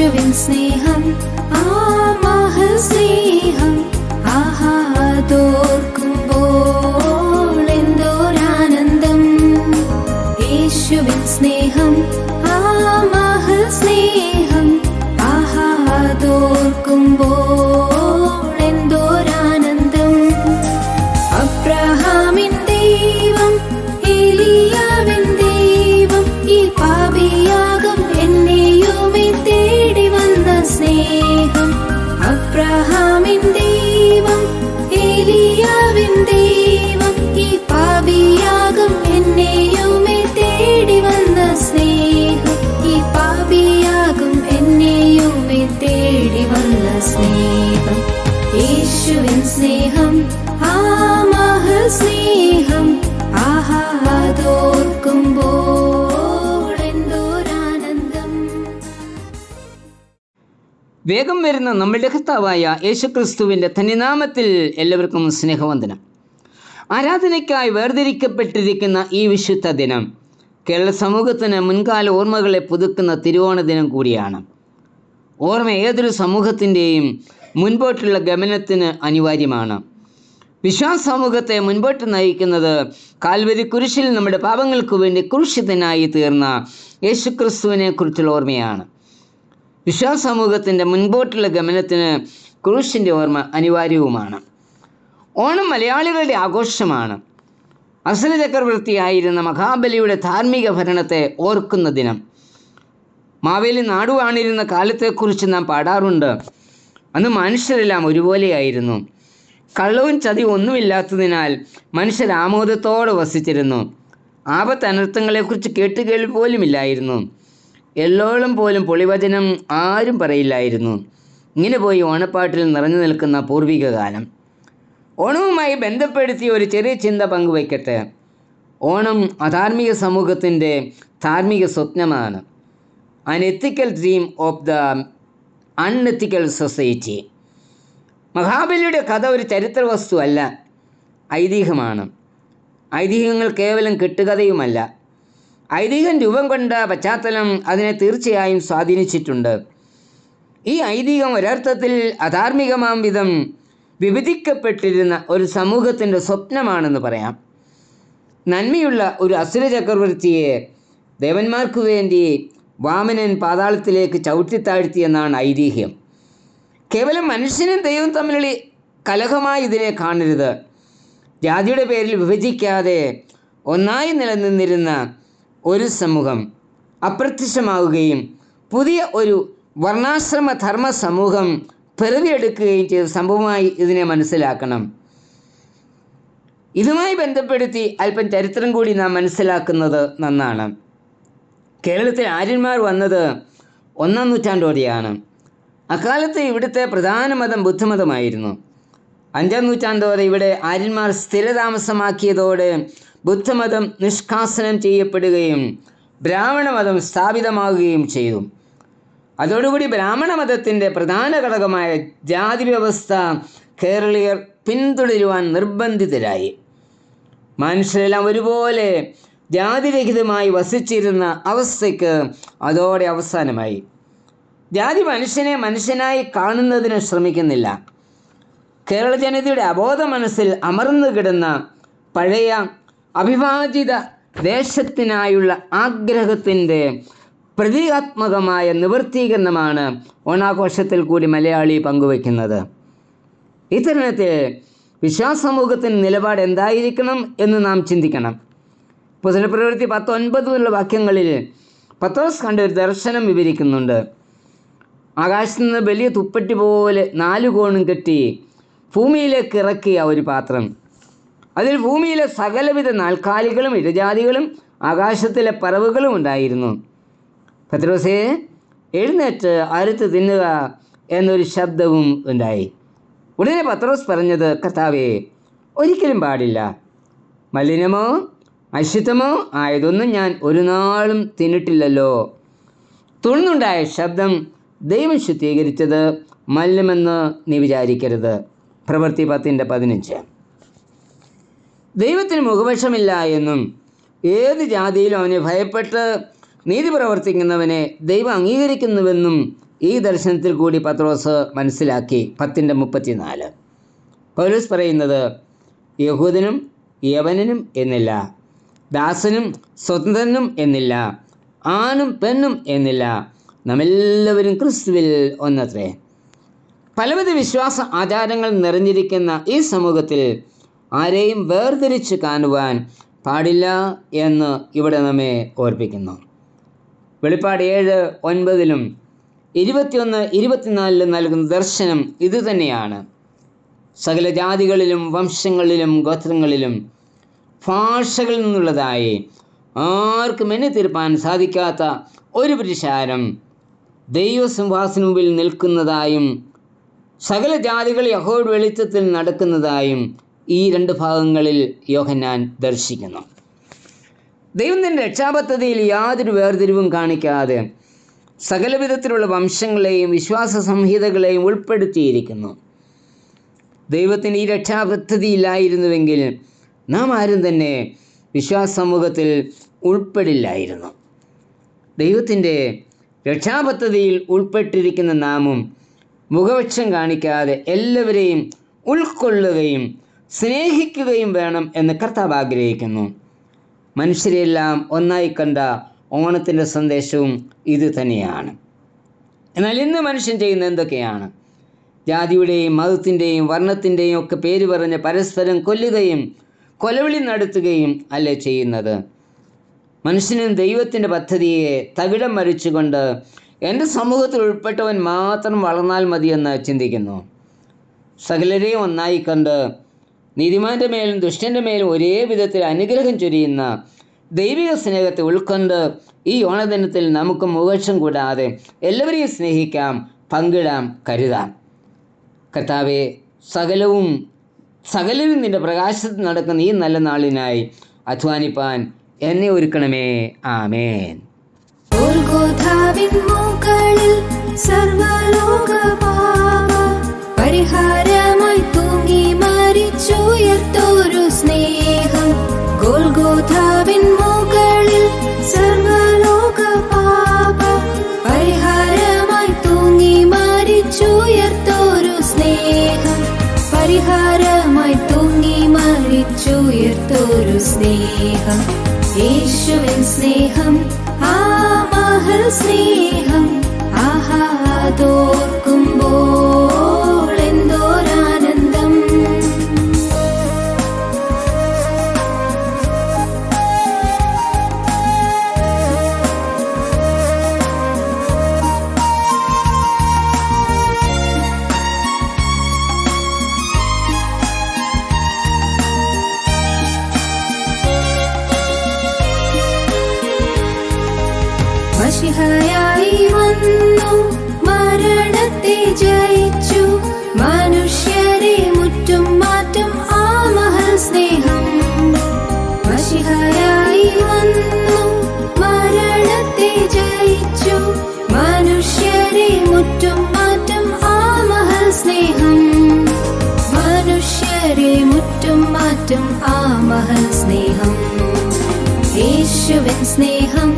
യേശുവിൻ സ്നേഹം ആ മഹസ്നേഹം ആഹാതോർക്കുമ്പോൾ എന്തോരാനന്ദം യേശുവിൻ സ്നേഹം ആ മഹസ്നേഹം സ്നേഹം അബ്രഹാമിൻ ദൈവം ഏലിയാവിൻ ദൈവം ഈ പാപിയാകും എന്നെയുമേ തേടി വന്ന സ്നേഹം. ഈ പാപിയാകും എന്നെയുമേ തേടി വന്ന സ്നേഹം. യേശുവിൻ സ്നേഹം ആ മഹസ്നേഹം ആഹാതോർക്കുമ്പോൾ വേഗം വരുന്ന നമ്മളുടെ കർത്താവായ യേശുക്രിസ്തുവിന്റെ ധന്യനാമത്തിൽ എല്ലാവർക്കും സ്നേഹവന്ദനം. ആരാധനയ്ക്കായി വേർതിരിക്കപ്പെട്ടിരിക്കുന്ന ഈ വിശുദ്ധ ദിനം കേരള സമൂഹത്തിന് മുൻകാല ഓർമ്മകളെ പുതുക്കുന്ന തിരുവോണ ദിനം കൂടിയാണ്. ഓർമ്മ ഏതൊരു സമൂഹത്തിന്റെയും മുൻപോട്ടുള്ള ഗമനത്തിന് അനിവാര്യമാണ്. വിശ്വാസ സമൂഹത്തെ മുൻപോട്ട് നയിക്കുന്നത് കാൽവരി കുരിശിൽ നമ്മുടെ പാപങ്ങൾക്ക് വേണ്ടി കുരുഷിതനായി തീർന്ന യേശുക്രിസ്തുവിനെ കുറിച്ചുള്ള ഓർമ്മയാണ്. വിശ്വാസ സമൂഹത്തിന്റെ മുൻപോട്ടുള്ള ഗമനത്തിന് ക്രൂശിന്റെ ഓർമ്മ അനിവാര്യവുമാണ്. ഓണം മലയാളികളുടെ ആഘോഷമാണ്. അസുര ചക്രവർത്തിയായിരുന്ന മഹാബലിയുടെ ധാർമ്മിക ഭരണത്തെ ഓർക്കുന്ന ദിനം. മാവേലി നാടുവാണിരുന്ന കാലത്തെക്കുറിച്ച് നാം പാടാറുണ്ട്. അന്ന് മനുഷ്യരെല്ലാം ഒരുപോലെയായിരുന്നു. കള്ളവും ചതിയും ഒന്നുമില്ലാത്തതിനാൽ മനുഷ്യർ ആമോദത്തോടെ വസിച്ചിരുന്നു. ആപത്ത് അനർത്ഥങ്ങളെക്കുറിച്ച് കേട്ടുകേൾവി പോലുമില്ലായിരുന്നു. എല്ലോളം പോലും പൊളിവചനം ആരും പറയില്ലായിരുന്നു. ഇങ്ങനെ പോയി ഓണപ്പാട്ടിൽ നിറഞ്ഞു നിൽക്കുന്ന പൂർവിക കാലം ഓണവുമായി ബന്ധപ്പെടുത്തി ഒരു ചെറിയ ചിന്ത പങ്കുവയ്ക്കട്ടെ. ഓണം അധാർമിക സമൂഹത്തിന്റെ ധാർമ്മിക സ്വപ്നമാണ്. An ethical dream of the unethical society മഹാബലിയുടെ കഥ ഒരു ചരിത്ര വസ്തുവല്ല ഐതിഹ്യമാണ്. ഐതിഹ്യങ്ങൾ കേവലം കെട്ടുകഥയുമല്ല. ഐതിഹ്യം രൂപം കൊണ്ട പശ്ചാത്തലം അതിനെ തീർച്ചയായും സ്വാധീനിച്ചിട്ടുണ്ട്. ഈ ഐതിഹ്യം ഒരർത്ഥത്തിൽ അധാർമികമാം വിധം വിഭജിക്കപ്പെട്ടിരുന്ന ഒരു സമൂഹത്തിന്റെ സ്വപ്നമാണെന്ന് പറയാം. നന്മയുള്ള ഒരു അസുര ചക്രവർത്തിയെ ദേവന്മാർക്കു വേണ്ടി വാമനൻ പാതാളത്തിലേക്ക് ചവിട്ടിത്താഴ്ത്തിയെന്നാണ് ഐതിഹ്യം. കേവലം മനുഷ്യനും ദൈവം തമ്മിലുള്ള കലഹമായി ഇതിനെ കാണരുത്. ജാതിയുടെ പേരിൽ വിഭജിക്കാതെ ഒന്നായി നിലനിന്നിരുന്ന ഒരു സമൂഹം അപ്രത്യക്ഷമാവുകയും പുതിയ ഒരു വർണാശ്രമ ധർമ്മ സമൂഹം പിറവിയെടുക്കുകയും ചെയ്ത സംഭവമായി ഇതിനെ മനസ്സിലാക്കണം. ഇതുമായി ബന്ധപ്പെടുത്തി അല്പം ചരിത്രം കൂടി നാം മനസ്സിലാക്കുന്നത് നന്നാണ്. കേരളത്തിൽ ആര്യന്മാർ വന്നത് ഒന്നാം നൂറ്റാണ്ടോടെയാണ്. അക്കാലത്ത് ഇവിടുത്തെ പ്രധാന മതം ബുദ്ധമതമായിരുന്നു. അഞ്ചാം നൂറ്റാണ്ടോടെ ഇവിടെ ആര്യന്മാർ സ്ഥിരതാമസമാക്കിയതോടെ ബുദ്ധമതം നിഷ്കാസനം ചെയ്യപ്പെടുകയും ബ്രാഹ്മണ മതം സ്ഥാപിതമാകുകയും ചെയ്തു. അതോടുകൂടി ബ്രാഹ്മണ മതത്തിന്റെ പ്രധാന ഘടകമായ ജാതി വ്യവസ്ഥ കേരളീയർ പിന്തുടരുവാൻ നിർബന്ധിതരായി. മനുഷ്യരെല്ലാം ഒരുപോലെ ജാതിരഹിതമായി വസിച്ചിരുന്ന അവസ്ഥയ്ക്ക് അതോടെ അവസാനമായി. ജാതി മനുഷ്യനെ മനുഷ്യനായി കാണുന്നതിന് ശ്രമിക്കുന്നില്ല. കേരള ജനതയുടെ അബോധ മനസ്സിൽ അമർന്നു കിടന്ന പഴയ അവിഭാജിത ദേശത്തിനായുള്ള ആഗ്രഹത്തിന്റെ പ്രതീകാത്മകമായ നിവൃത്തീകരണമാണ് ഓണാഘോഷത്തിൽ കൂടി മലയാളി പങ്കുവയ്ക്കുന്നത്. ഇത്തരണത്തിൽ വിശ്വാസ സമൂഹത്തിന്റെ നിലപാട് എന്തായിരിക്കണം എന്ന് നാം ചിന്തിക്കണം. പുസ്തകപ്രവൃത്തി പത്തൊൻപത് എന്നുള്ള വാക്യങ്ങളിൽ പത്രോസ് കണ്ട ഒരു ദർശനം വിവരിക്കുന്നുണ്ട്. ആകാശത്ത് നിന്ന് വലിയ തുപ്പട്ടി പോലെ നാലു കോണും കെട്ടി ഭൂമിയിലേക്ക് ഇറക്കിയ ഒരു പാത്രം. അതിൽ ഭൂമിയിലെ സകലവിധ നാൽക്കാലികളും ഇടജാതികളും ആകാശത്തിലെ പറവുകളും ഉണ്ടായിരുന്നു. പത്രോസേ എഴുന്നേറ്റ് അരുത്ത് തിന്നുക എന്നൊരു ശബ്ദവും ഉണ്ടായി. ഉടനെ പത്രോസ് പറഞ്ഞത് കർത്താവേ ഒരിക്കലും പാടില്ല. മലിനമോ അശുദ്ധമോ ആയതൊന്നും ഞാൻ ഒരു നാളും തിന്നിട്ടില്ലല്ലോ. തുറന്നുണ്ടായ ശബ്ദം ദൈവം ശുദ്ധീകരിച്ചത് മലിനമെന്ന് നീ വിചാരിക്കരുത്. പ്രവൃത്തി പത്തിന്റെ പതിനഞ്ച്. ദൈവത്തിന് മുഖപക്ഷമില്ല എന്നും ഏത് ജാതിയിലും അവനെ ഭയപ്പെട്ട് നീതി പ്രവർത്തിക്കുന്നവനെ ദൈവം അംഗീകരിക്കുന്നുവെന്നും ഈ ദർശനത്തിൽ കൂടി പത്രോസ് മനസ്സിലാക്കി. പത്തിന്റെ മുപ്പത്തിനാല്. പൗലോസ് പറയുന്നത് യഹൂദനും യവനനും എന്നില്ല ദാസനും സ്വതന്ത്രനും എന്നില്ല ആണും പെണ്ണും എന്നില്ല നമ്മെല്ലാവരും ക്രിസ്തുവിൽ ഒന്നത്രേ. പലവിധ വിശ്വാസ ആചാരങ്ങൾ നിറഞ്ഞിരിക്കുന്ന ഈ സമൂഹത്തിൽ ആരെയും വേർതിരിച്ച് കാണുവാൻ പാടില്ല എന്ന് ഇവിടെ നമ്മെ ഓർപ്പിക്കുന്നു. വെളിപ്പാട് ഏഴ് ഒൻപതിലും ഇരുപത്തിയൊന്ന് ഇരുപത്തിനാലിലും നൽകുന്ന ദർശനം ഇതുതന്നെയാണ് സകല ജാതികളിലും വംശങ്ങളിലും ഗോത്രങ്ങളിലും ഭാഷകളിൽ നിന്നുള്ളതായി ആർക്കും എന്നെ തീർപ്പാൻ സാധിക്കാത്ത ഒരു പുരുഷാരം ദൈവസിംഹാസന മുമ്പിൽ നിൽക്കുന്നതായും സകല ജാതികൾ യഹോയുടെ വെളിച്ചത്തിൽ നടക്കുന്നതായും ഈ രണ്ട് ഭാഗങ്ങളിൽ യോഹന്നാൻ ദർശിക്കുന്നു. ദൈവം തന്റെ രക്ഷാപദ്ധതിയിൽ യാതൊരു വേർതിരിവും കാണിക്കാതെ സകലവിധത്തിലുള്ള വംശങ്ങളെയും വിശ്വാസ സംഹിതകളെയും ഉൾപ്പെടുത്തിയിരിക്കുന്നു. ദൈവത്തിന് ഈ രക്ഷാപദ്ധതിയില്ലായിരുന്നുവെങ്കിൽ നാം ആരും തന്നെ വിശ്വാസ സമൂഹത്തിൽ ഉൾപ്പെടില്ലായിരുന്നു. ദൈവത്തിന്റെ രക്ഷാപദ്ധതിയിൽ ഉൾപ്പെട്ടിരിക്കുന്ന നാമും മുഖപക്ഷം കാണിക്കാതെ എല്ലാവരെയും ഉൾക്കൊള്ളുകയും സ്നേഹിക്കുകയും വേണം എന്ന് കർത്താവ് ആഗ്രഹിക്കുന്നു. മനുഷ്യരെല്ലാം ഒന്നായി കണ്ട ഓണത്തിന്റെ സന്ദേശവും ഇത് തന്നെയാണ്. എന്നാൽ ഇന്ന് മനുഷ്യൻ ചെയ്യുന്ന എന്തൊക്കെയാണ്? ജാതിയുടെയും മതത്തിന്റെയും വർണത്തിന്റെയും ഒക്കെ പേര് പറഞ്ഞ് പരസ്പരം കൊല്ലുകയും കൊലവിളി നടത്തുകയും അല്ലേ ചെയ്യുന്നത്? മനുഷ്യനും ദൈവത്തിന്റെ പദ്ധതിയെ തകിടം മറിച്ചുകൊണ്ട് എന്റെ സമൂഹത്തിൽ ഉൾപ്പെട്ടവൻ മാത്രം വളർന്നാൽ മതിയെന്ന് ചിന്തിക്കുന്നു. സകലരെയും ഒന്നായി കണ്ട് നീതിമാന്റെ മേലും ദുഷ്ടന്റെ മേലും ഒരേ വിധത്തിൽ അനുഗ്രഹം ചൊരിയുന്ന ദൈവിക സ്നേഹത്തെ ഉൾക്കൊണ്ട് ഈ ഓണദിനത്തിൽ നമുക്ക് മുഖക്ഷം കൂടാതെ എല്ലാവരെയും സ്നേഹിക്കാം പങ്കിടാം കരുതാം. കർത്താവെ സകലവും സകലരും നിന്റെ പ്രകാശത്തിൽ നടക്കുന്ന ഈ നല്ല നാളിനായി അധ്വാനിപ്പാൻ എന്നെ ഒരുക്കണമേ. ആമേൻ. സർവലോക പാപ സ്നേഹം യേശുവിൻ സ്നേഹം ആ മഹൽ സ്നേഹം ആഹാതോർക്കുമ്പോൾ മാറ്റും ആ മഹൽ സ്നേഹം. യേശുവിൻ സ്നേഹം